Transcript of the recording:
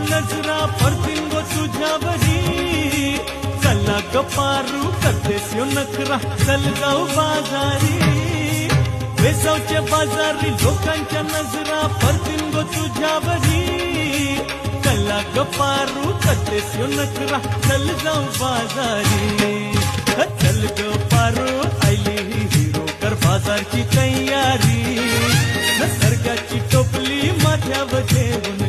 नजरा पडतील गो तुझ्यावरी. चला ग पारू करतेस यो नखरा चल जाऊ बाजारी. वेसावच्या बाजारी लोकांच्या नजरा पडतील गो तुझ्यावरी. चला ग पारू करतेस यो नखरा चल जाऊ बाजारी. चल ग पारू आयली हिरो कर बाजारची तयारी. माझ्या बसेवून